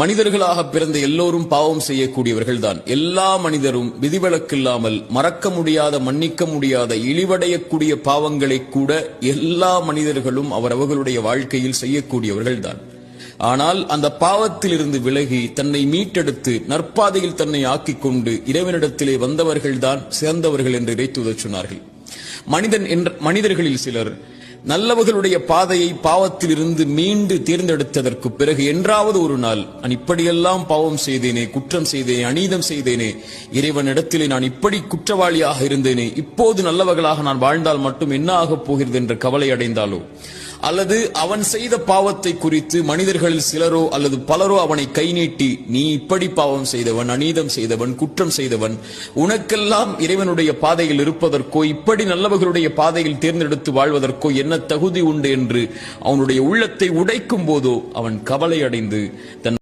மனிதர்களாக பிறந்த எல்லோரும் பாவம் செய்யக்கூடியவர்கள்தான். எல்லா மனிதரும் விதிவிலக்கில்லாமல் மறக்க முடியாத மன்னிக்க முடியாத இழிவடையக்கூடிய பாவங்களை கூட எல்லா மனிதர்களும் அவரவர்களுடைய வாழ்க்கையில் செய்யக்கூடியவர்கள்தான். ஆனால் அந்த பாவத்திலிருந்து விலகி தன்னை மீட்டெடுத்து நற்பாதையில் தன்னை ஆக்கிக் கொண்டு இறைவனிடத்திலே வந்தவர்கள்தான் சிறந்தவர்கள் என்று இறைத்துதச் சொன்னார்கள். மனிதன் என்ற மனிதர்களில் சிலர் நல்லவர்களுடைய பாதையை பாவத்திலிருந்து மீண்டு தேர்ந்தெடுத்ததற்கு பிறகு என்றாவது ஒரு நாள் நான் இப்படியெல்லாம் பாவம் செய்தேனே குற்றம் செய்தேனே அநீதம் செய்தேனே இறைவனிடத்திலே நான் இப்படி குற்றவாளியாக இருந்தேனே இப்போது நல்லவர்களாக நான் வாழ்ந்தால் மட்டும் என்ன ஆகப் போகிறது என்ற கவலை அடைந்தாலோ? அல்லது அவன் செய்த பாவத்தை குறித்து மனிதர்களில் சிலரோ அல்லது பலரோ அவனை கை நீட்டி நீ இப்படி பாவம் செய்தவன் அநீதம் செய்தவன் குற்றம் செய்தவன் உனக்கெல்லாம் இறைவனுடைய பாதையில் இருப்பதற்கோ இப்படி நல்லவர்களுடைய பாதையில் தேர்ந்தெடுத்து வாழ்வதற்கோ என்ன தகுதி உண்டு? என்று அவனுடைய உள்ளத்தை உடைக்கும் போதோ அவன் கவலை அடைந்து தன்